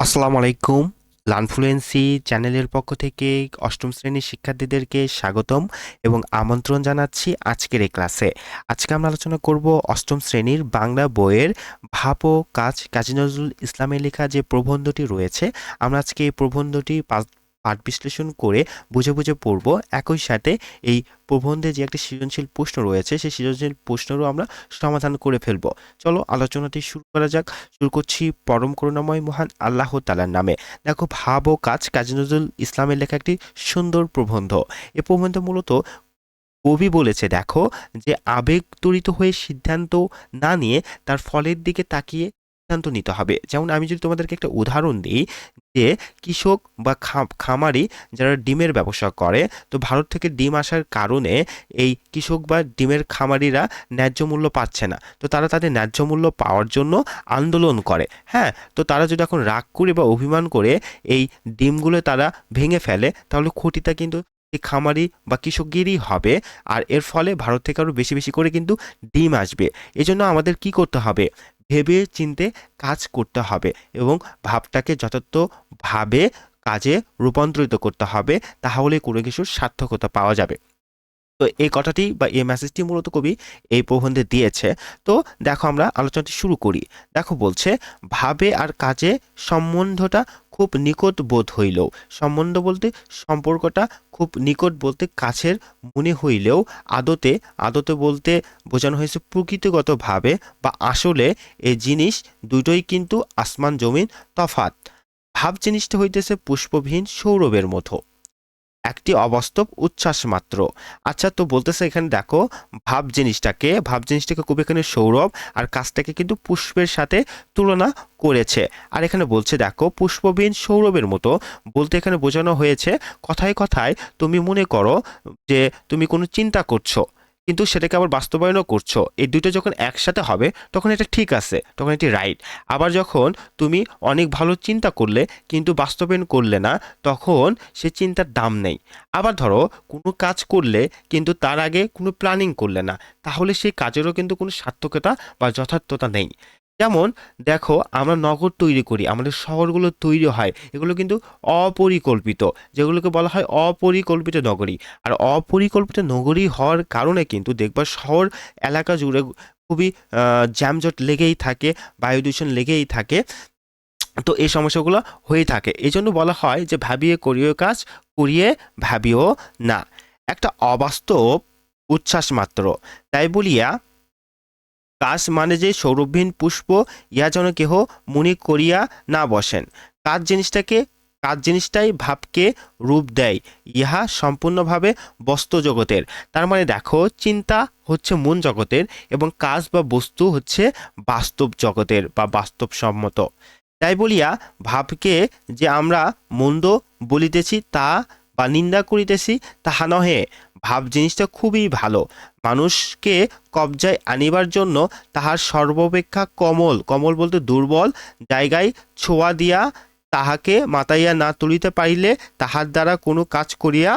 আসসালামু আলাইকুম লানফ্লুয়েন্সি চ্যানেলের পক্ষ থেকে অষ্টম শ্রেণির শিক্ষার্থীদেরকে স্বাগতম এবং আমন্ত্রণ জানাচ্ছি আজকের এই ক্লাসে। আজকে আমরা আলোচনা করব অষ্টম শ্রেণির বাংলা বইয়ের ভাব ও কাজ কাজী নজরুল ইসলামের লেখা যে প্রবন্ধটি রয়েছে, আমরা আজকে এই প্রবন্ধটি পাঠ- পাঠ বিশ্লেষণ করে বুঝে বুঝে পড়ব। একই সাথে এই প্রবন্ধে যে একটি সৃজনশীল প্রশ্ন রয়েছে, সেই সৃজনশীল প্রশ্নেরও আমরা সমাধান করে ফেলব। চলো আলোচনাটি শুরু করা যাক। শুরু করছি পরম করুণাময় মহান আল্লাহ তালার নামে। দেখো, ভাব ও কাজ কাজী নজরুল ইসলামের লেখা একটি সুন্দর প্রবন্ধ। এ প্রবন্ধ মূলত কবি বলেছে, দেখো, যে আবেগ তড়িত হয়ে সিদ্ধান্ত না নিয়ে তার ফলের দিকে তাকিয়ে সিদ্ধান্ত নিতে হবে। যেমন আমি যদি তোমাদেরকে একটা উদাহরণ দিই যে কৃষক বা খামারি যারা ডিমের ব্যবসা করে, তো ভারত থেকে ডিম আসার কারণে এই কৃষক বা ডিমের খামারিরা ন্যায্য মূল্য পাচ্ছে না। তো তারা তাদের ন্যায্য মূল্য পাওয়ার জন্য আন্দোলন করে হ্যাঁ? তো তারা যদি এখন রাগ করে বা অভিমান করে এই ডিমগুলো তারা ভেঙে ফেলে, তাহলে ক্ষতিটা কিন্তু খামারি বা কৃষকগিরই হবে। আর এর ফলে ভারত থেকে আরও বেশি বেশি করে কিন্তু ডিম আসবে। এজন্য আমাদের কি করতে হবে? ভেবে চিনতে কাজ করতে হবে এবং ভাবটাকে যথার্থভাবে কাজে রূপান্তরিত করতে হবে, তাহলে কোনো কিছুর সার্থকতা পাওয়া যাবে। তো এই কথাটি বা এই মেসেজটি মূলত কবি এই প্রবন্ধে দিয়েছে। তো দেখো আমরা আলোচনাটি শুরু করি। দেখো বলছে, ভাবে আর কাজে সম্বন্ধটা খুব নিকট বোধ হইলেও, সম্বন্ধ বলতে সম্পর্কটা খুব নিকট বলতে কাছের মনে হইলেও, আদতে আদতে বলতে বোঝানো হয়েছে প্রকৃতিগতভাবে বা আসলে এই জিনিস দুটোই কিন্তু আসমান জমিন তফাত ভাব জিনিসটা হইতেছে পুষ্পবিহীন সৌরভের মতো। একটি অবাস্তব উচ্ছ্বাস মাত্র। আচ্ছা তো বলতেছে এখানে দেখো, ভাব জিনিসটাকে ভাব জিনিসটাকে খুব এখানে সৌরভ আর কাজটাকে কিন্তু পুষ্পের সাথে তুলনা করেছে। আর এখানে বলছে দেখো, পুষ্পবিন সৌরভের মতো। বলতে এখানে বোঝানো হয়েছে, কথায় কথায় তুমি মনে করো যে তুমি কোনো চিন্তা করছ। কিন্তু সেটাকে আবার বাস্তবায়নও করছ। এই দুটো যখন একসাথে হবে, তখন এটা ঠিক আছে, তখন এটি রাইট আবার যখন তুমি অনেক ভালো চিন্তা করলে, কিন্তু বাস্তবায়ন করলে না, তখন সে চিন্তার দাম নেই। আবার ধরো, কোনো কাজ করলে, কিন্তু তার আগে কোনো প্ল্যানিং করলে না, তাহলে সেই কাজেরও কিন্তু কোনো সার্থকতা বা যথার্থতা নেই। যেমন, দেখো, আমরা নগর তৈরি করি, আমাদের শহরগুলো তৈরি হয়, এগুলো কিন্তু অপরিকল্পিত, যেগুলোকে বলা হয় অপরিকল্পিত নগরী, আর অপরিকল্পিত নগরী হওয়ার কারণে কিন্তু দেখবা শহর এলাকা জুড়ে খুবই জ্যামজট লেগেই থাকে, বায়ু দূষণ লেগেই থাকে, তো এই সমস্যাগুলো হয়ে থাকে। এই জন্য বলা হয় যে, ভাবিয়ে করিও কাজ, করিয়ে ভাবিও না। একটা অবাস্তব উচ্ছ্বাস মাত্র। তাই বলিয়া কাশ মানে যে সৌরভহীন পুষ্প, ইহা যেন কেহ মনে করিয়া না বসেন। কাজ জিনিসটাকে, কাজ জিনিসটাই ভাবকে রূপ দেয়, ইহা সম্পূর্ণভাবে বস্তু জগতের। তার মানে দেখো, চিন্তা হচ্ছে মন জগতের এবং কাজ বা বস্তু হচ্ছে বাস্তব জগতের বা বাস্তবসম্মত। তাই বলিয়া ভাবকে যে আমরা মন্দ বলিতেছি তা বা নিন্দা করিতেছি, তাহা নহে। ভাব জিনিসটা খুবই ভালো। মানুষকে কবজায় আনিবার জন্য তাহার সর্বাপেক্ষা কমল কমল বলতে দুর্বল, জায়গায় ছোঁয়া দিয়া তাহাকে মাতাইয়া না তুলিতে পারিলে তাহার দ্বারা কোনো কাজ করিয়া,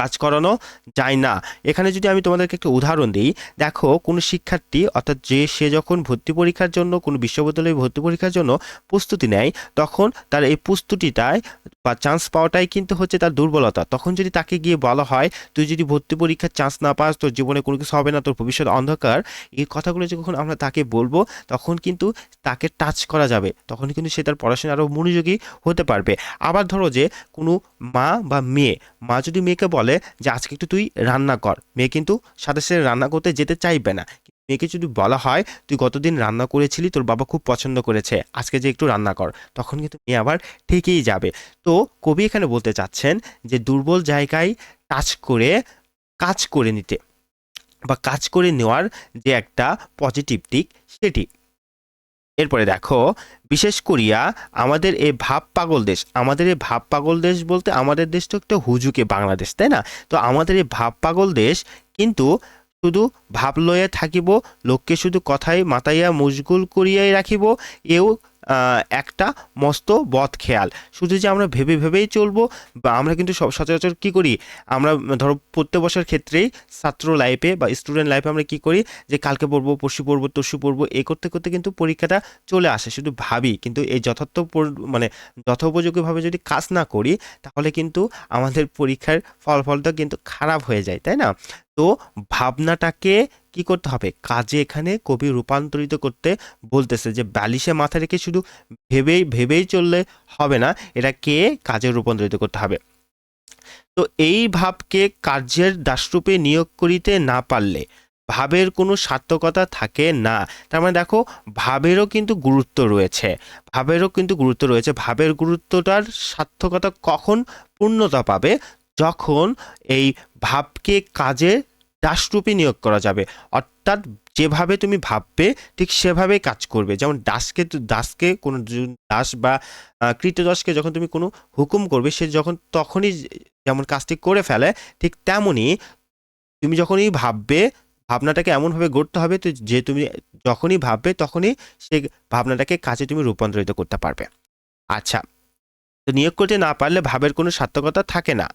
কাজ করানো যায় না। এখানে যদি আমি তোমাদেরকে একটা উদাহরণ দিই, দেখো কোনো শিক্ষার্থী অর্থাৎ যে, সে যখন ভর্তি পরীক্ষার জন্য, কোনো বিশ্ববিদ্যালয়ে ভর্তি পরীক্ষার জন্য প্রস্তুতি নেয়, তখন তার এই প্রস্তুতিটায় বা চান্স পাওয়াটাই কিন্তু হচ্ছে তার দুর্বলতা। তখন যদি তাকে গিয়ে বলা হয়, তুই যদি ভর্তি পরীক্ষার চান্স না পাস, তোর জীবনে কোনো কিছু হবে না, তোর ভবিষ্যৎ অন্ধকার, এই কথাগুলো যখন আমরা তাকে বলব, তখন কিন্তু তাকে টাচ করা যাবে। তখন কিন্তু সে তার পড়াশোনায় আরও মনোযোগী হতে পারবে। আবার ধরো যে, কোনো মা বা মেয়ে, মা যদি মেয়েকে বলে যে, আজকে একটু তুই রান্না কর, মেয়ে কিন্তু সাথে সাথে রান্না করতে যেতে চাইবে না। মেয়েকে যদি বলা হয়, তুই গতদিন রান্না করেছিলি, তোর বাবা খুব পছন্দ করেছে, আজকে যে একটু রান্না কর। তখন কিন্তু মেয়ে আবার ঠিকই যাবে। তো কবি এখানে বলতে চাচ্ছেন যে, দুর্বল জায়গায় টাচ করে, কাজ করে নিতে বা কাজ করে নেওয়ার যে একটা পজিটিভ দিক, সেটি। এরপরে দেখো, বিশেষ করিয়া আমাদের এই ভাব পাগল দেশ। আমাদের এই ভাব পাগল দেশ বলতে আমাদের দেশ তো একটা হুজুকে বাংলাদেশ, তাই না? তো আমাদের এই ভাব পাগল দেশ কিন্তু শুধু ভাব লইয়া থাকিব লোককে শুধু কথায় মাতাইয়া মুশগুল করিয়াই রাখিব এও একটা মস্ত বধ খেয়াল। শুধু যে আমরা ভেবে ভেবেই চলবো বা আমরা কিন্তু সব সচরাচর কী করি? আমরা ধরো প্রত্যেক বছর ক্ষেত্রেই ছাত্র লাইফে বা স্টুডেন্ট লাইফে আমরা কি করি? যে কালকে পড়ব, পরশু পড়ব, তরশু পড়ব, এ করতে করতে কিন্তু পরীক্ষাটা চলে আসে। শুধু ভাবি, কিন্তু এই যথার্থ মানে যথোপযোগীভাবে যদি কাজ না করি, তাহলে কিন্তু আমাদের পরীক্ষার ফলাফলটা কিন্তু খারাপ হয়ে যায়, তাই না? তো ভাবনাটাকে কি করতে হবে? কাজে এখানে কবি রূপান্তরিত করতে বলতেছে যে, বালিশে মাথা রেখে শুধু ভেবেই ভেবেই চললে হবে না এটাকে কাজে রূপান্তরিত করতে হবে। তো এই ভাবকে কার্যের দাসরূপে নিয়োগ করিতে না পারলে ভাবের কোনো সার্থকতা থাকে না। তার মানে দেখো, ভাবেরও কিন্তু গুরুত্ব রয়েছে। ভাবেরও কিন্তু গুরুত্ব রয়েছে। ভাবের গুরুত্বটার সার্থকতা কখন পূর্ণতা পাবে? যখন এই ভাবকে কাজে দাসরূপে নিয়োগ করা যাবে। অর্থাৎ যেভাবে তুমি ভাববে, ঠিক সেভাবেই কাজ করবে। যেমন দাসকে দাসকে কোনো দাস বা কৃতদাসকে যখন তুমি কোনো হুকুম করবে, সে যখন তখনই যেমন কাজটি করে ফেলে, ঠিক তেমনই তুমি যখনই ভাববে, ভাবনাটাকে এমনভাবে গড়তে হবে তো যে তুমি যখনই ভাববে তখনই সেই ভাবনাটাকে কাজে তুমি রূপান্তরিত করতে পারবে। আচ্ছা তো নিয়োগ করতে না পারলে ভাবের কোনো সার্থকতা থাকে না।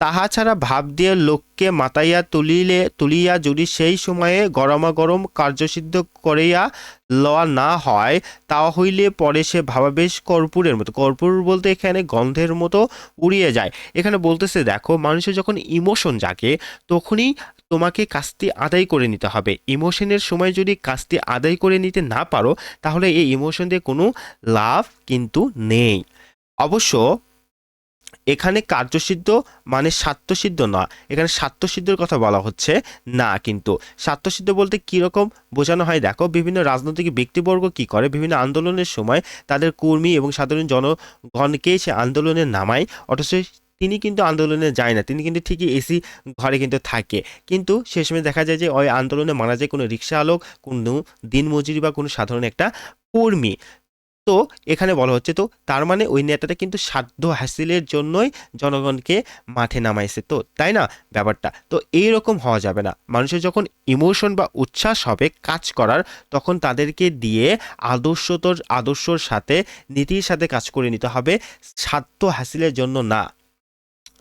তাহা ছাড়া ভাব দিয়ে লোককে মাতাইয়া তুলিলে, তুলিয়া যদি সেই সময়ে গরমা গরম কার্যসিদ্ধ করিয়া লওয়া না হয় তা হইলে পরে সে ভাবাবেশ কর্পূরের মতো। কর্পূর বলতে এখানে গন্ধের মতো উড়িয়ে যায়। এখানে বলতেছে, দেখো, মানুষের যখন ইমোশন জাগে, তখনই তোমাকে কাজটি আদায় করে নিতে হবে। ইমোশনের সময় যদি কাজটি আদায় করে নিতে না পারো, তাহলে এই ইমোশন দিয়ে কোনো লাভ কিন্তু নেই। অবশ্য এখানে কার্যসিদ্ধ মানে স্বার্থসিদ্ধ না। এখানে স্বার্থসিদ্ধের কথা বলা হচ্ছে না কিন্তু। স্বার্থসিদ্ধ বলতে কীরকম বোঝানো হয়? দেখো, বিভিন্ন রাজনৈতিক ব্যক্তিবর্গ কি করে? বিভিন্ন আন্দোলনের সময় তাদের কর্মী এবং সাধারণ জনগণকে সে আন্দোলনে নামায়। অথচ তিনি কিন্তু আন্দোলনে যায় না। তিনি কিন্তু ঠিকই এসি ঘরে কিন্তু থাকে। কিন্তু সে সময় দেখা যায় যে, ওই আন্দোলনে মারা যায় কোনো রিক্সা আলোক কোনো দিনমজুরি বা কোনো সাধারণ একটা কর্মী। তো এখানে বলা হচ্ছে, তো তার মানে ওই নেতাটা কিন্তু সাধ্য হাসিলের জন্যই জনগণকে মাঠে নামাইছে তো, তাই না ব্যাপারটা? তো এই রকম হওয়া যাবে না। মানুষের যখন ইমোশন বা উচ্ছ্বাস হবে কাজ করার, তখন তাদেরকে দিয়ে আদর্শতর, আদর্শর সাথে, নীতির সাথে কাজ করে নিতে হবে। সাধ্য হাসিলের জন্য না।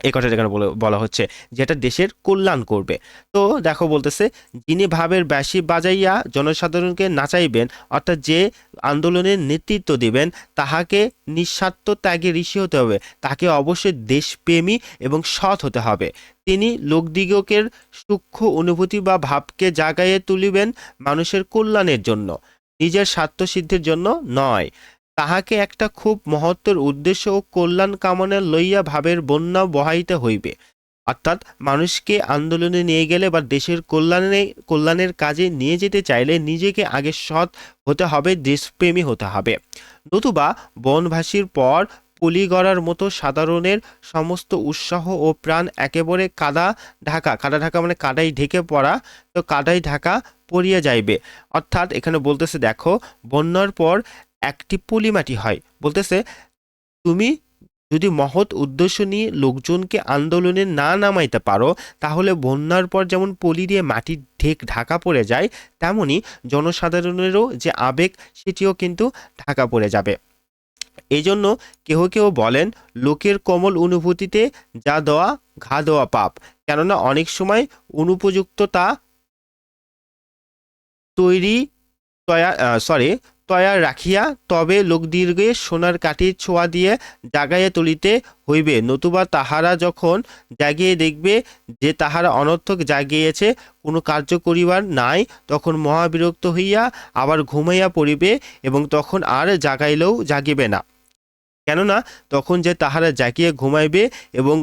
এই কথাটা এখানে বলে- বলা হচ্ছে, যেটা দেশের কল্যাণ করবে। তো দেখো বলতেছে, যিনি ভাবের ব্যাসী বাজাইয়া জনসাধারণকে নাচাইবেন, অর্থাৎ যে আন্দোলনের নেতৃত্ব দিবেন, তাহাকে নিঃস্বার্থ ত্যাগে ঋষি হতে হবে, তাকে অবশ্যই দেশপ্রেমী এবং সৎ হতে হবে। তিনি লোকদিগকের সূক্ষ্ম অনুভূতি বা ভাবকে জাগাইয়ে তুলিবেন মানুষের কল্যাণের জন্য, নিজের স্বার্থ সিদ্ধির জন্য নয়। তাহাকে একটা খুব মহত্তর উদ্দেশ্য ও কল্যাণ কামনা লইয়া ভাবের বন্যা বহাইতে হইবে। অর্থাৎ মানুষকে আন্দোলনে নিয়ে গেলে বা দেশের কল্যাণে, কল্যাণের কাজে নিয়ে যেতে চাইলে নিজেকে আগে সৎ হতে হবে, দেশপ্রেমী হতে হবে। নতুবা বনভাসীর পর পুলি গড়ার মতো সাধারণের সমস্ত উৎসাহ ও প্রাণ একেবারে কাদা ঢাকা কাদা ঢাকা মানে কাদাই ঢেকে পড়া, তো কাদাই ঢাকা পড়িয়া যাইবে। অর্থাৎ এখানে বলতেছে, দেখো, বন্যার পর একটি পলিমাটি হয়। বলতেছে, তুমি যদি মহৎ উদ্দেশ্য নিয়ে লোকজনকে আন্দোলনে না নামাইতে পারো, তাহলে বন্যার পর যেমন পলি দিয়ে মাটির ঢেক ঢাকা পড়ে যায়, তেমনি জনসাধারণেরও যে আবেগ, সেটিও কিন্তু ঢাকা পড়ে যাবে। এই জন্য কেহ কেউ বলেন, লোকের কোমল অনুভূতিতে যা দেওয়া, ঘা দেওয়া পাপ। কেননা অনেক সময় অনুপযুক্ততা তৈরি সরি তয়া রাখিয়া তবে লোকদীর্ঘে সোনার কাঠির ছোঁয়া দিয়ে জাগাইয়া তুলিতে হইবে। নতুবা তাহারা যখন জাগিয়ে দেখবে যে তাহারা অনর্থক জাগিয়েছে, কোনো কার্য করিবার নাই, তখন মহাবিরক্ত হইয়া আবার ঘুমাইয়া পড়িবে এবং তখন আর জাগাইলেও জাগিবে না। কেননা তখন যে তাহারা জাগিয়ে ঘুমাইবে এবং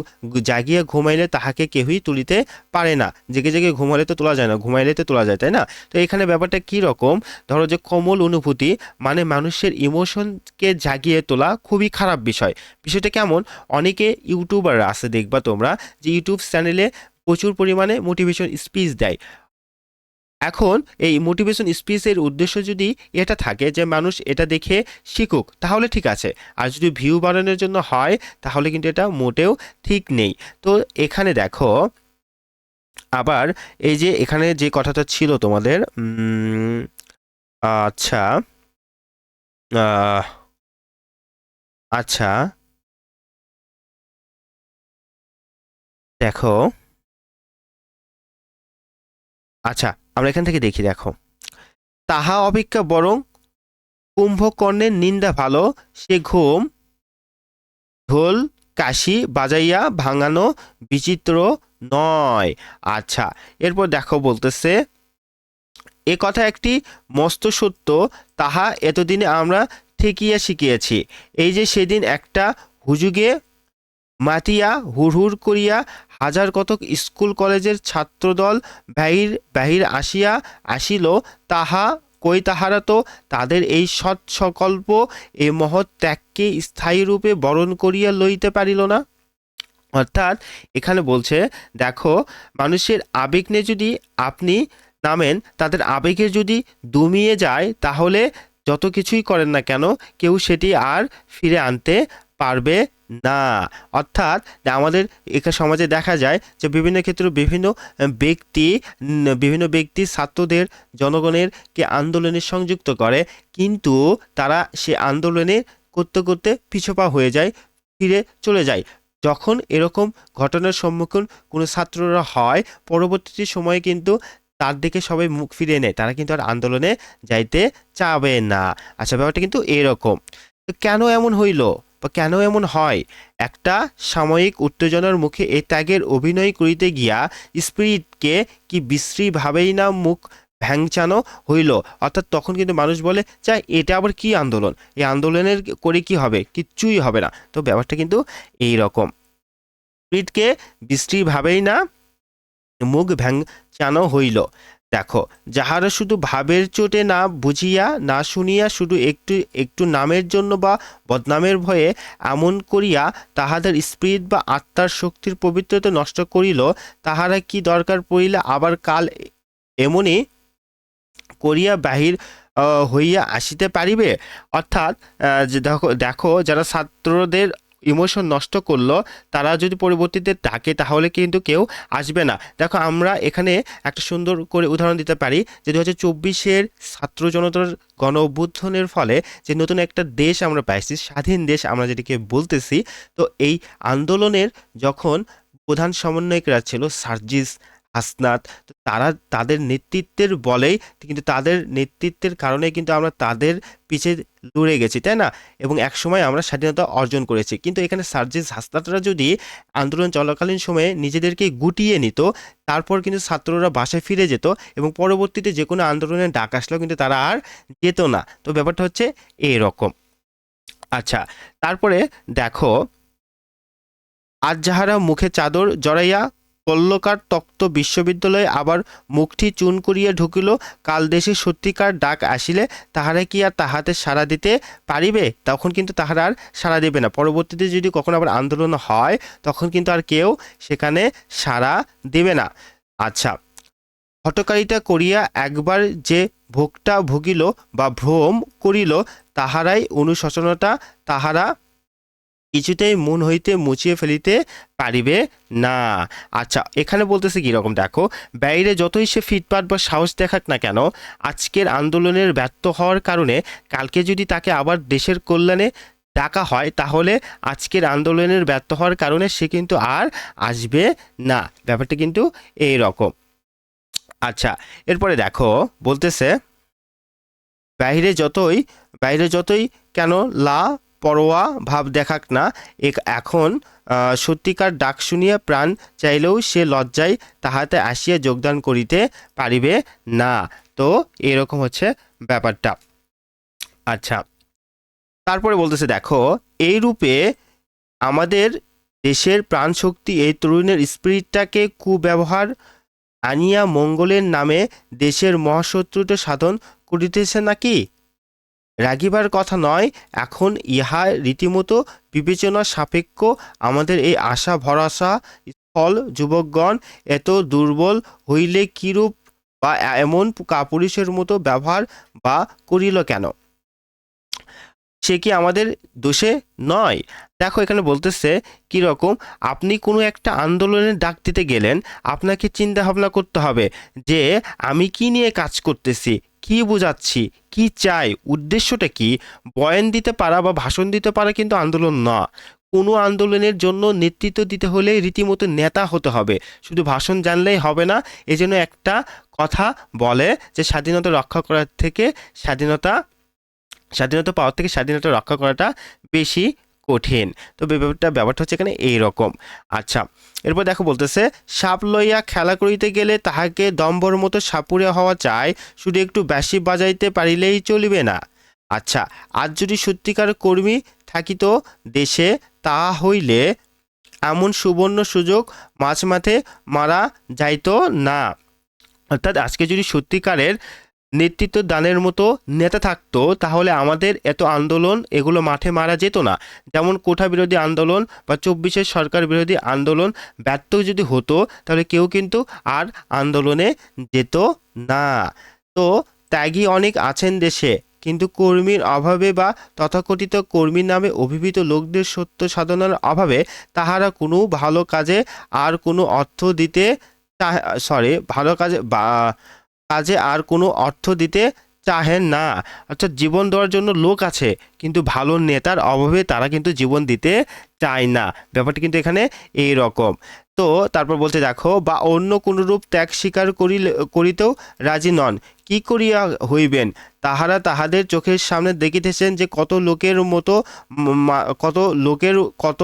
জাগিয়ে ঘুমাইলে তাহাকে কেউই তুলিতে পারে না। জেগে জেগে ঘুমালে তো তোলা যায় না, ঘুমাইলে তো তোলা যায়, তাই না? তো এখানে ব্যাপারটা কি রকম? ধরো যে কোমল অনুভূতি মানে মানুষের ইমোশনকে জাগিয়ে তোলা খুবই খারাপ বিষয়। বিষয়টা কেমন? অনেকে ইউটিউবার আছে, দেখবা তোমরা, যে ইউটিউব চ্যানেলে প্রচুর পরিমাণে মোটিভেশন স্পিচ দেয়। এখন এই মোটিভেশন স্পিচের উদ্দেশ্য যদি এটা থাকে যে মানুষ এটা দেখে শিখুক, তাহলে ঠিক আছে। আর যদি ভিউ বাড়ানোর জন্য হয়, তাহলে কিন্তু এটা মোটেও ঠিক নেই। তো এখানে দেখো, আবার এই যে এখানে যে কথাটা ছিল তোমাদের আচ্ছা আচ্ছা দেখো আচ্ছা আমরা এখান থেকে দেখি, দেখো। তাহা অপেক্ষা বরং কুম্ভকর্ণের নিন্দা ভালো, সে ঘুম, ঢোল, কাশি বাজাইয়া ভাঙানো বিচিত্র নয়। আচ্ছা এরপর দেখো বলতেছে, এ কথা একটি মস্ত সত্য, তাহা এতদিনে আমরা ঠেকিয়া শিখিয়াছি। এই যে সেদিন একটা হুজুগে মাতিয়া হুড় হুড় করিয়া হাজার কতক স্কুল কলেজের ছাত্রদল বাহির বাহির আসিয়া আসিল, তাহা কই তাহারা তো? তাদের এই সৎ সকল্প এই মহৎ ত্যাগকে স্থায়ী রূপে বরণ করিয়া লইতে পারিল না। অর্থাৎ এখানে বলছে, দেখো, মানুষের আবেগ নিয়ে যদি আপনি নামেন, তাদের আবেগে যদি দমিয়ে যায়, তাহলে যত কিছুই করেন না কেন, কেউ সেটি আর ফিরে আনতে পারবে না। অর্থাৎ আমাদের এখানে সমাজে দেখা যায় যে বিভিন্ন ক্ষেত্রে বিভিন্ন ব্যক্তি বিভিন্ন ব্যক্তি ছাত্রদের জনগণেরকে আন্দোলনে সংযুক্ত করে, কিন্তু তারা সে আন্দোলনে করতে করতে পিছপা হয়ে যায়, ফিরে চলে যায়। যখন এরকম ঘটনার সম্মুখীন কোনো ছাত্ররা হয় পরবর্তী সময়ে কিন্তু তার দিকে সবাই মুখ ফিরিয়ে নেয়। তারা কিন্তু আর আন্দোলনে যাইতে চাবে না। আচ্ছা ব্যাপারটা কিন্তু এরকম। তো কেন এমন হইল? কেন এমন হয়? একটা সাময়িক উত্তেজনার মুখে এই ত্যাগের অভিনয় করিতে গিয়া স্পিরিটকে কি বিশ্রীভাবেই না মুখ ভ্যাংচানো হইল? অর্থাৎ তখন কিন্তু মানুষ বলে, যা, এটা আবার কি আন্দোলন? এই আন্দোলনের করে কি হবে? কিচ্ছুই হবে না। তো ব্যাপারটা কিন্তু এই রকম স্পিরিটকে বিশ্রীভাবেই না মুখ ভ্যাংচানো হইল। দেখো, যাহারা শুধু ভাবের চোটে না বুঝিয়া, না শুনিয়া শুধু একটু একটু নামের জন্য বা বদনামের ভয়ে এমন করিয়া তাহাদের স্পিরিট বা আত্মার শক্তির পবিত্রতা নষ্ট করিল, তাহারা কি দরকার পড়িলে আবার কাল এমনই করিয়া বাহির হইয়া আসিতে পারিবে? অর্থাৎ দেখো দেখো, যারা ছাত্রদের ইমোশন নষ্ট করল, তারা যদি পরবর্তীতে ডাকে, তাহলে কিন্তু কেউ আসবে না। দেখো, আমরা এখানে একটা সুন্দর করে উদাহরণ দিতে পারি যে দু হাজার চব্বিশের ছাত্র জনতার গণ অভ্যুত্থানের ফলে যে নতুন একটা দেশ আমরা পাইছি, স্বাধীন দেশ আমরা যেটিকে বলতেছি, তো এই আন্দোলনের যখন প্রধান সমন্বয়করা ছিল সার্জিস হাসনাত তারা তাদের নেতৃত্বের বলেই কিন্তু তাদের নেতৃত্বের কারণে কিন্তু আমরা তাদের পিছে লড়ে গেছি, তাই না? এবং এক সময় আমরা স্বাধীনতা অর্জন করেছি। কিন্তু এখানে সার্জিস হাসনাতরা যদি আন্দোলন চলাকালীন সময়ে নিজেদেরকে গুটিয়ে নিত, তারপর কিন্তু ছাত্ররা বাসায় ফিরে যেত এবং পরবর্তীতে যে কোনো আন্দোলনের ডাক আসলেও কিন্তু তারা আর যেত না। তো ব্যাপারটা হচ্ছে এই রকম আচ্ছা তারপরে দেখো আজ যাহারা মুখে চাদর জড়াইয়া কল্লকার তক্ত বিশ্ববিদ্যালয়ে আবার মুখটি চুন করিয়া ঢুকিল, কাল দেশে সত্যিকার ডাক আসিলে তাহারা কি আর তাহাতে সাড়া দিতে পারিবে? তখন কিন্তু তাহারা আর সাড়া দেবে না। পরবর্তীতে যদি কখনো আবার আন্দোলন হয়, তখন কিন্তু আর কেউ সেখানে সাড়া দেবে না। আচ্ছা হটকারিতা করিয়া একবার যে ভোগটা ভুগিল বা ভ্রম করিল, তাহারাই অনুশোচনতা তাহারা কিছুতেই মন হইতে মুছিয়ে ফেলিতে পারিবে না। আচ্ছা এখানে বলতেছে কীরকম দেখো, বাইরে যতই সে ফিটপাট বা সাহস দেখাক না কেন, আজকের আন্দোলনের ব্যর্থ হওয়ার কারণে কালকে যদি তাকে আবার দেশের কল্যাণে ডাকা হয়, তাহলে আজকের আন্দোলনের ব্যর্থ হওয়ার কারণে সে কিন্তু আর আসবে না। ব্যাপারটা কিন্তু এই রকম। আচ্ছা এরপরে দেখো, বলতেছে, বাইরে যতই বাইরে যতই কেন লা পরোয়া, ভাব দেখাক না। এক- এখন সত্যিকার ডাক শুনিয়া প্রাণ চাইলেও সে লজ্জায় তাহাতে আসিয়া যোগদান করিতে পারিবে না। তো এরকম হচ্ছে ব্যাপারটা। আচ্ছা তারপরে বলতেছে, দেখো, এই রূপে আমাদের দেশের প্রাণশক্তি এই তরুণের স্পিরিটটাকে কুব্যবহার আনিয়া মঙ্গলের নামে দেশের মহাশত্রুতা সাধন করিতেছে নাকি? রাগিবার কথা নয়, এখন ইহা রীতিমতো বিবেচনা সাপেক্ষ। আমাদের এই আশা, ভরসা ফল যুবকগণ এত দুর্বল হইলে কিরূপ বা এমন কাপুরুষের মতো ব্যবহার বা করিল কেন? সে কি আমাদের দোষে নয়? দেখো, এখানে বলতেছে কি রকম আপনি কোনো একটা আন্দোলনের ডাক দিতে গেলেন, আপনাকে চিন্তা ভাবনা করতে হবে যে, আমি কি নিয়ে কাজ করতেছি? কি বোঝাচ্ছি? কি চাই? উদ্দেশ্যটা কি? বয়ান দিতে পারা বা ভাষণ দিতে পারা কিন্তু আন্দোলন না। কোনো আন্দোলনের জন্য নেতৃত্ব দিতে হলে রীতিমতো নেতা হতে হবে। শুধু ভাষণ জানলেই হবে না এজন্য একটা কথা বলে যে স্বাধীনতা রক্ষা করার থেকে স্বাধীনতা স্বাধীনতা পাওয়ার থেকে স্বাধীনতা রক্ষা করাটা বেশি কঠিন। তো ব্যাপারটা ব্যাপারটা হচ্ছে এখানে এই রকম আচ্ছা এরপর দেখো বলতেছে, সাপ লইয়া খেলা করিতে গেলে তাহাকে দম্বর মতো সাপুরে হওয়া চাই, শুধু একটু বেশি বাজাইতে পারিলেই চলিবে না। আচ্ছা আজ যদি সত্যিকার কর্মী থাকিত দেশে তা হইলে এমন সুবর্ণ সুযোগ মাছ মাঠে মারা যাইতো না। অর্থাৎ আজকে যদি সত্যিকারের নেতৃত্ব দানের মতো নেতা থাকতো, তাহলে আমাদের এত আন্দোলন এগুলো মাঠে মারা যেত না। যেমন কোঠা বিরোধী আন্দোলন বা চব্বিশের সরকার বিরোধী আন্দোলন ব্যর্থ যদি হতো, তাহলে কেউ কিন্তু আর আন্দোলনে যেত না। তো ত্যাগী অনেক আছেন দেশে, কিন্তু কর্মীর অভাবে বা তথাকথিত কর্মীর নামে অভিভূত লোকদের সত্য সাধনার অভাবে তাহারা কোনো ভালো কাজে আর কোনো অর্থ দিতে সরি ভালো কাজে বা কাজে আর কোনো অর্থ দিতে চাহেন না। অর্থাৎ জীবন দেওয়ার জন্য লোক আছে, কিন্তু ভালো নেতার অভাবে তারা কিন্তু জীবন দিতে চায় না। ব্যাপারটা কিন্তু এখানে এই রকম। তো তারপর বলতে দেখো, বা অন্য কোনো রূপ ত্যাগ স্বীকার করিলে, করিতেও রাজি নন। কি করিয়া হইবেন? তাহারা তাহাদের চোখের সামনে দেখিতেছেন যে কত লোকের মতো কত লোকের, কত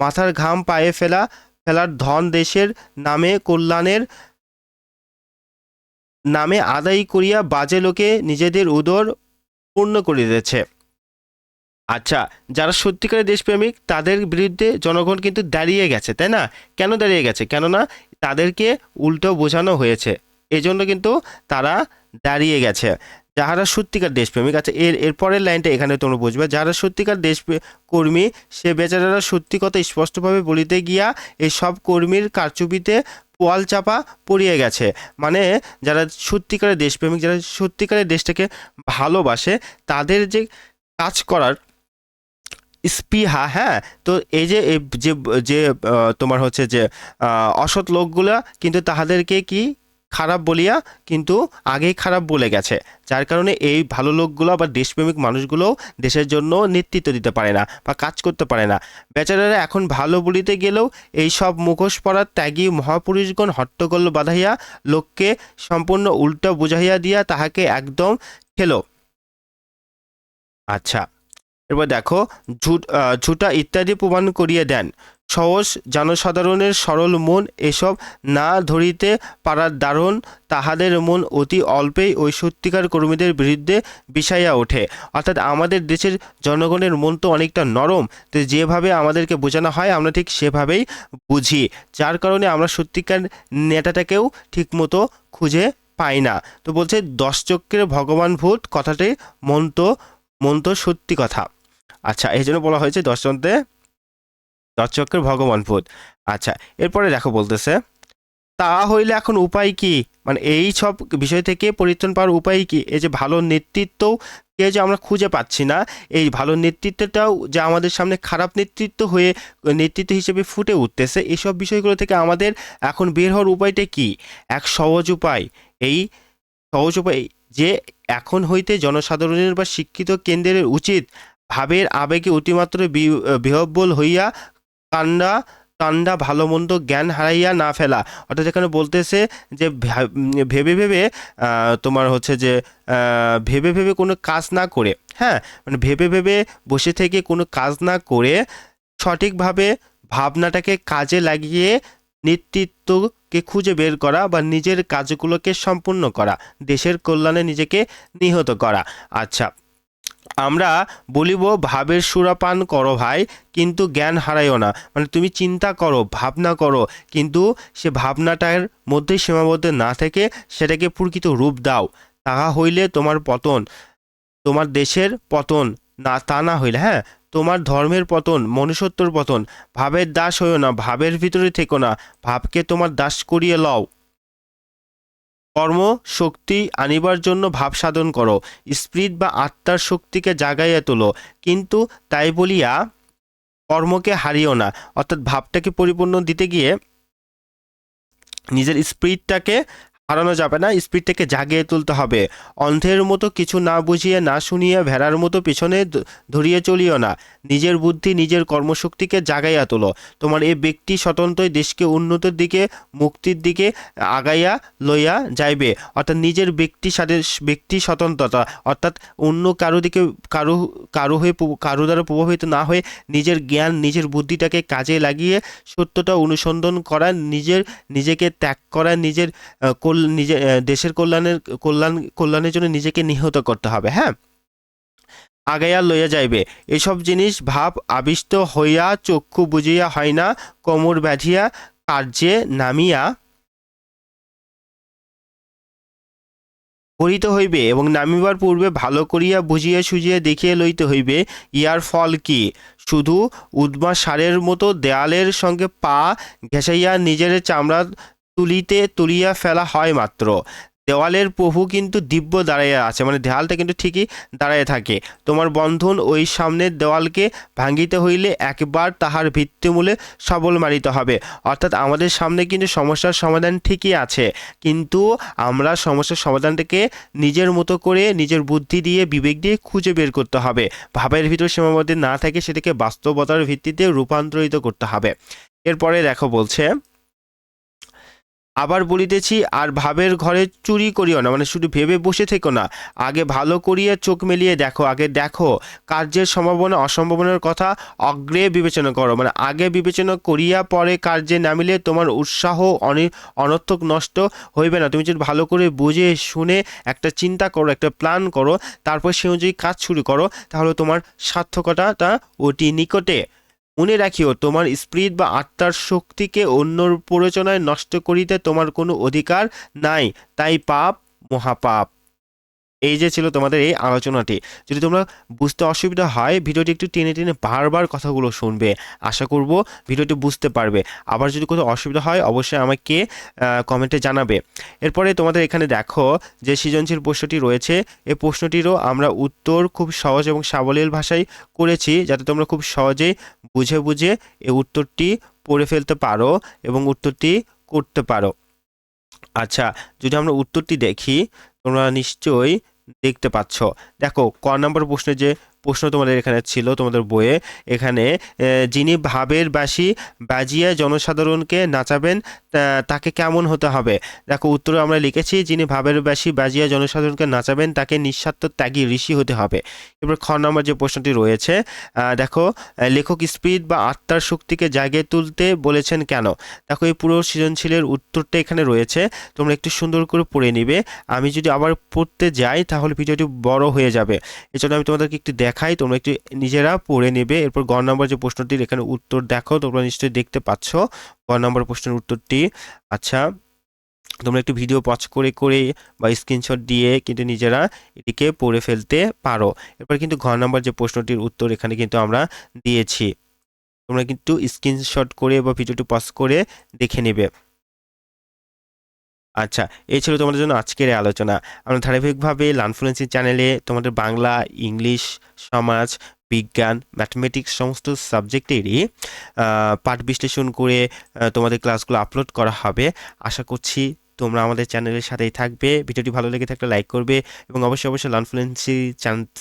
মাথার ঘাম পায়ে ফেলা, ফেলার ধন দেশের নামে কল্যাণের নামে আদায় করিয়া বাজে লোকে নিজেদের উদর পূর্ণ করিতেছে আচ্ছা যারা সত্যিকারের দেশপ্রেমিক, তাদের বিরুদ্ধে জনগণ কিন্তু দাঁড়িয়ে গেছে, তাই না? কেন দাঁড়িয়ে গেছে? কেননা তাদেরকে উল্টো বোঝানো হয়েছে। এজন্য কিন্তু তারা দাঁড়িয়ে গেছে। যাহারা সত্যিকার দেশপ্রেমিক আচ্ছা এর এরপরের লাইনটা এখানে তোমরা বুঝবে। যারা সত্যিকার দেশ কর্মী সে বেচারারা সত্যি কথা স্পষ্টভাবে বলিতে গিয়া এই সব কর্মীর কারচুপিতে পোয়াল চাপা পড়িয়ে গেছে। মানে যারা সত্যিকারের দেশপ্রেমিক, যারা সত্যিকারের দেশটাকে ভালোবাসে, তাদের যে কাজ করার স্পিহা হ্যাঁ? তো এই যে এই যে যে তোমার হচ্ছে যে অসৎ লোকগুলা কিন্তু তাহাদেরকে কি খারাপ বলিয়া কিন্তু আগেই খারাপ বলে গেছে। যার কারণে এই ভালো লোকগুলো বা দেশপ্রেমিক মানুষগুলোও দেশের জন্য নেতৃত্ব দিতে পারে না বা কাজ করতে পারে না। বেচারারা এখন ভালো বলিতে গেলেও এই সব মুখোশ পরার ত্যাগী মহাপুরুষগণ হট্টগোল বাঁধাইয়া লোককে সম্পূর্ণ উল্টো বুঝাইয়া দিয়া তাহাকে একদম খেলো। আচ্ছা এবার দেখো ঝুট ঝুটা ইত্যাদি প্রমাণ করিয়ে দেন। সহজ, জনসাধারণের সরল মন এসব না ধরিতে পারার দারুণ, তাহাদের মন অতি অল্পেই ওই সত্যিকার কর্মীদের বিরুদ্ধে বিষাইয়া ওঠে। অর্থাৎ আমাদের দেশের জনগণের মন তো অনেকটা নরম, তো যেভাবে আমাদেরকে বোঝানো হয়, আমরা ঠিক সেভাবেই বুঝি। যার কারণে আমরা সত্যিকার নেতাটাকেও ঠিকমতো খুঁজে পাই না। তো বলছে, দশ চক্রের ভগবান ভূত, কথাটি মন তো মন তো সত্যি কথা। আচ্ছা এই জন্য বলা হয়েছে দর্শনতে দর্শকের ভগবান ভূত। আচ্ছা এরপরে দেখো বলতেছে, তা হইলে এখন উপায় কি? মানে এই সব বিষয় থেকে পরিত্রাণ পাওয়ার উপায় কি? এই যে ভালো নেতৃত্বও কে যে আমরা খুঁজে পাচ্ছি না, এই ভালো নেতৃত্বটাও যে আমাদের সামনে খারাপ নেতৃত্ব হয়ে নেতৃত্ব হিসেবে ফুটে উঠতেছে এইসব বিষয়গুলো থেকে আমাদের এখন বের হওয়ার উপায়টা কি? এক সহজ উপায়, এই সহজ উপায়, যে এখন হইতে জনসাধারণের বা শিক্ষিত কেন্দ্রের উচিত ভাবের আবেগে অতিমাত্র বিহব্বল হইয়া কান্ডা কান্ডা ভালো মন্দ জ্ঞান হারাইয়া না ফেলা। অর্থাৎ এখানে বলতেছে যে ভেবে ভেবে তোমার হচ্ছে যে ভেবে ভেবে কোনো কাজ না করে হ্যাঁ? মানে ভেবে ভেবে বসে থেকে কোনো কাজ না করে সঠিকভাবে ভাবনাটাকে কাজে লাগিয়ে নেতৃত্বকে খুঁজে বের করা বা নিজের কাজগুলোকে সম্পূর্ণ করা, দেশের কল্যাণে নিজেকে নিহত করা। আচ্ছা আমরা বলিব, ভাবের সুরাপান করো ভাই, কিন্তু জ্ঞান হারাইও না। মানে তুমি চিন্তা করো, ভাবনা করো, কিন্তু সে ভাবনাটার মধ্যে সীমাবদ্ধ না থেকে সেটাকে প্রকৃত রূপ দাও। তাহা হইলে তোমার পতন, তোমার দেশের পতন, না তা না হইলে হ্যাঁ? তোমার ধর্মের পতন, মনুষ্যত্বর পতন। ভাবের দাস হইও না, ভাবের ভিতরে থেকো না। ভাবকে তোমার দাস করিয়ে লও। কর্ম, শক্তি আনিবার জন্য ভাব সাধন করো, স্পিরিট বা আত্মার শক্তিকে জাগাইয়া তোলো। কিন্তু তাই বলিয়া কর্মকে হারিও না, অর্থাৎ ভাবটাকে পরিপূর্ণ দিতে গিয়ে নিজের স্প্রিটটাকে হারানো যাবে না স্পিডটাকে জাগিয়ে তুলতে হবে। অন্ধের মতো কিছু না বুঝিয়ে না শুনিয়ে ভেড়ার মতো পিছনে ধরিয়ে চলিও না। নিজের বুদ্ধি নিজের কর্মশক্তিকে জাগাইয়া তোলো। তোমার এই ব্যক্তি স্বতন্ত্রই দেশকে উন্নতির দিকে মুক্তির দিকে আগাইয়া লইয়া যাইবে। অর্থাৎ নিজের ব্যক্তি সাথে ব্যক্তি স্বতন্ত্রতা অর্থাৎ অন্য কারও দিকে কারও কারও হয়ে কারও দ্বারা প্রভাবিত না হয়ে নিজের জ্ঞান নিজের বুদ্ধিটাকে কাজে লাগিয়ে সত্যটা অনুসন্ধান করা নিজের নিজেকে ত্যাগ করা নিজের আহ, আহ, দেশের কল্যাণের কল্যাণ কল্যাণের জন্য নিজেকে নিহত করতে হবে হ্যাঁ? আগাইয়া লইয়া যাইবে। এসব জিনিস ভাব আবিষ্ট হইয়া চক্ষু বুঝিয়া হয় না কোমর ব্যাধিয়া কার্যে নামিয়া করিতে হইবে এবং নামিবার পূর্বে ভালো করিয়া বুঝিয়া সুঝিয়া দেখিয়া লইতে হইবে ইহার ফল কি? শুধু উদ্মা সারের মতো দেয়ালের সঙ্গে পা ঘেঁষাইয়া নিজের চামড়া তুলিতে তুলিয়া ফেলা হয় মাত্র। দেওয়ালের প্রভু কিন্তু দিব্য দাঁড়াইয়া আছে মানে দেওয়ালটা কিন্তু ঠিকই দাঁড়াইয়া থাকে। তোমার বন্ধন ওই সামনের দেওয়ালকে ভাঙ্গিতে হইলে একবার তাহার ভিত্তিমূলে সবল মারিতে হবে। অর্থাৎ আমাদের সামনে কিন্তু সমস্যার সমাধান ঠিকই আছে। কিন্তু আমরা সমস্যার সমাধানটাকে নিজের মতো করে নিজের বুদ্ধি দিয়ে, বিবেক দিয়ে খুঁজে বের করতে হবে। ভাবের ভিতর সীমাবদ্ধ না থাকে, সেটাকে বাস্তবতার ভিত্তিতে রূপান্তরিত করতে হবে। এরপরে দেখো বলছে আবার বলিতেছি, আর ভাবের ঘরে চুরি করিও না। মানে শুধু ভেবে বসে থেকো না, আগে ভালো করিয়া চোখ মেলিয়ে দেখো, আগে দেখো কার্যের সম্ভাবনা, অসম্ভাবনার কথা অগ্রে বিবেচনা করো। মানে আগে বিবেচনা করিয়া পরে কার্যে নামিলে তোমার উৎসাহ অনি, অনর্থক নষ্ট হইবে না। তুমি যদি ভালো করে বুঝে শুনে একটা চিন্তা করো, একটা প্ল্যান করো, তারপর সে অনুযায়ী কাজ শুরু করো, তাহলে তোমার সার্থকতাটা অতি নিকটে মনে রাখিও, তোমার স্পিরিট বা আত্মার শক্তিকে অন্যর প্ররোচনায় নষ্ট করিতে তোমার কোনো অধিকার নাই। তাই পাপ, মহাপাপ। এই যে ছিল তোমাদের এই আলোচনাটি। যদি তোমরা বুঝতে অসুবিধা হয়, ভিডিওটি একটু টেনে টেনে বারবার কথাগুলো শুনবে, আশা করব ভিডিওটি বুঝতে পারবে। আবার যদি কোথাও অসুবিধা হয়, অবশ্যই আমাকে কমেন্টে জানাবে। এরপরে তোমাদের এখানে দেখো যে সৃজনশীল প্রশ্নটি রয়েছে। এই প্রশ্নটিরও আমরা উত্তর খুব সহজ এবং সাবলীল ভাষায় করেছি, যাতে তোমরা খুব সহজেই বুঝে বুঝে এই উত্তরটি পড়ে ফেলতে পারো এবং উত্তরটি করতে পারো। আচ্ছা যদি আমরা উত্তরটি দেখি, তোমরা নিশ্চয়ই দেখতে পাচ্ছ। দেখো ক নম্বর প্রশ্নে যে প্রশ্ন তোমাদের এখানে ছিল তোমাদের বইয়ে। এখানে যিনি ভাবের বাসি বাজিয়ে জনসাধারণকে নাচাবেন তাকে কেমন হতে হবে? দেখো, উত্তরে আমরা লিখেছি, যিনি ভাবের বাসি বাজিয়ে জনসাধারণকে নাচাবেন, তাকে নিঃস্বার্থ ত্যাগী ঋষি হতে হবে। এবার খ নম্বর যে প্রশ্নটি রয়েছে দেখো লেখক স্পিরিট বা আত্মার শক্তিকে জাগিয়ে তুলতে বলেছেন কেন? দেখো, এই পুরো সৃজনশীলের উত্তরটা এখানে রয়েছে, তোমরা একটু সুন্দর করে পড়ে নিবে। আমি যদি আবার পড়তে যাই, তাহলে ভিডিওটি বড় হয়ে যাবে। এজন্য আমি তোমাদেরকে একটু দেখাই, তোমরা একটু নিজেরা পড়ে নেবে। এরপর গ নম্বর যে প্রশ্নটির এখানে উত্তর দেখো, তোমরা নিশ্চয়ই দেখতে পাচ্ছ গ নম্বর প্রশ্নের উত্তরটি। আচ্ছা তোমরা একটু ভিডিও পজ করে করে বা স্ক্রিনশট দিয়ে কিন্তু নিজেরা এটিকে পড়ে ফেলতে পারো। এরপর কিন্তু ঘ নম্বর যে প্রশ্নটির উত্তর এখানে কিন্তু আমরা দিয়েছি। তোমরা কিন্তু স্ক্রিনশট করে বা ভিডিওটি পজ করে দেখে নেবে। আচ্ছা এই ছিল তোমাদের জন্য আজকের আলোচনা। আমরা ধারাবাহিকভাবে লানফ্লুয়েন্সি চ্যানেলে তোমাদের বাংলা, ইংলিশ, সমাজ, বিজ্ঞান ম্যাথমেটিক্স সমস্ত সাবজেক্টেরই পাঠ বিশ্লেষণ করে তোমাদের ক্লাসগুলো আপলোড করা হবে। আশা করছি তোমরা আমাদের চ্যানেলের সাথেই থাকবে। ভিডিওটি ভালো লেগে থাকলে লাইক করবে এবং অবশ্যই অবশ্যই লানফ্লুয়েন্সি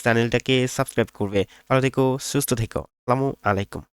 চ্যানেলটাকে সাবস্ক্রাইব করবে। ভালো থেকো, সুস্থ থেকো। আসসালামু আলাইকুম।